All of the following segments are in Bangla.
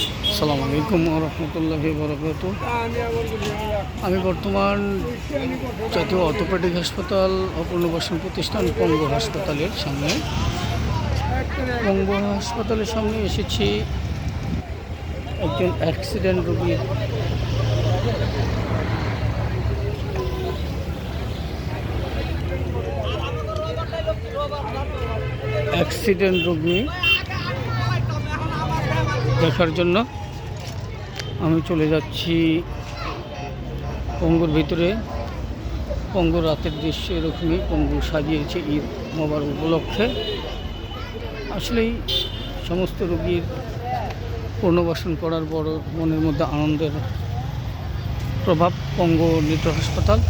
আসসালামু আলাইকুম রহমতুল্লাহ বরকাত আমি বর্তমান জাতীয় অর্থোপেডিক হাসপাতাল ও পুনর্বাসন প্রতিষ্ঠান পঙ্গু হাসপাতালের সামনে। পঙ্গু হাসপাতালের সামনে এসেছি একজন অ্যাক্সিডেন্ট রোগীর অ্যাক্সিডেন্ট রোগী দেখার জন্য আমি চলে যাচ্ছি পঙ্গুর ভিতরে। পঙ্গুর রাতের দৃশ্য এরকমই, পঙ্গু সাজিয়েছে ঈদ মোবার উপলক্ষে। আসলেই সমস্ত রোগীর পুনর্বাসন করার বড় মনের মধ্যে আনন্দের প্রভাব পঙ্গু নিত হাসপাতাল।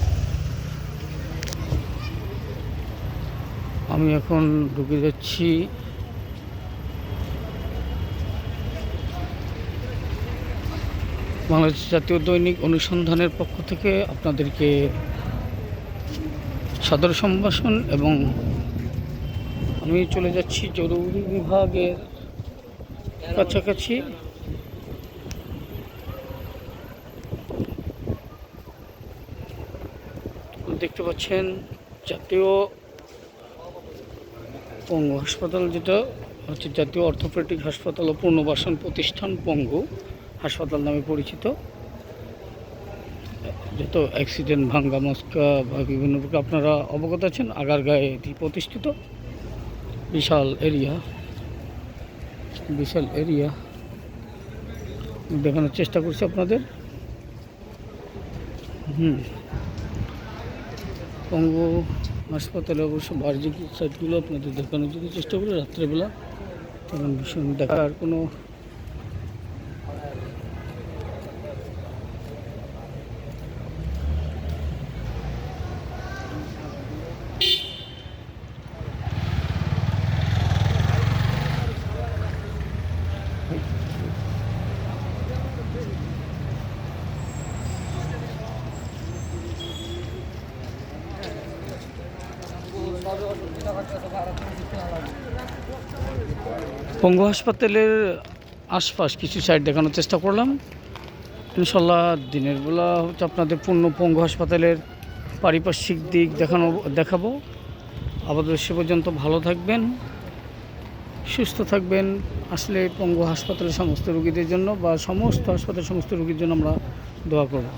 আমি এখন ঢুকে যাচ্ছি বাংলাদেশ জাতীয় দৈনিক অনুসন্ধানের পক্ষ থেকে আপনাদেরকে সদর সম্ভাষণ এবং আমি চলে যাচ্ছি জরুরি বিভাগের কাছাকাছি। দেখতে পাচ্ছেন জাতীয় পঙ্গু হাসপাতাল যেটা, হচ্ছে জাতীয় অর্থোপেডিক হাসপাতাল ও পুনর্বাসন প্রতিষ্ঠান পঙ্গু। হাসপাতাল নামে পরিচিত। যত অ্যাক্সিডেন্ট ভাঙ্গা মস্কা বা বিভিন্ন আপনারা অবগত আছেন, আগারগাঁয়ে এটি প্রতিষ্ঠিত। বিশাল এরিয়া বিশাল এরিয়া দেখানোর চেষ্টা করছি আপনাদের। হুম। পঙ্গু হাসপাতালে অবশ্য বাহ্যিক সাইটগুলো আপনাদের দেখানোর জন্য চেষ্টা করি রাত্রেবেলা। তখন ভীষণ দেখার কোনো পঙ্গু হাসপাতালের আশপাশ কিছু সাইড দেখানোর চেষ্টা করলাম। ইনশাল্লাহ দিনের বেলা হচ্ছে আপনাদের পূর্ণ পঙ্গু হাসপাতালের পারিপার্শ্বিক দিক দেখানো, দেখাবো। আপাতত সে পর্যন্ত ভালো থাকবেন, সুস্থ থাকবেন। আসলে পঙ্গু হাসপাতালের সমস্ত রোগীদের জন্য বা সমস্ত হাসপাতালের সমস্ত রোগীর জন্য আমরা দোয়া করব।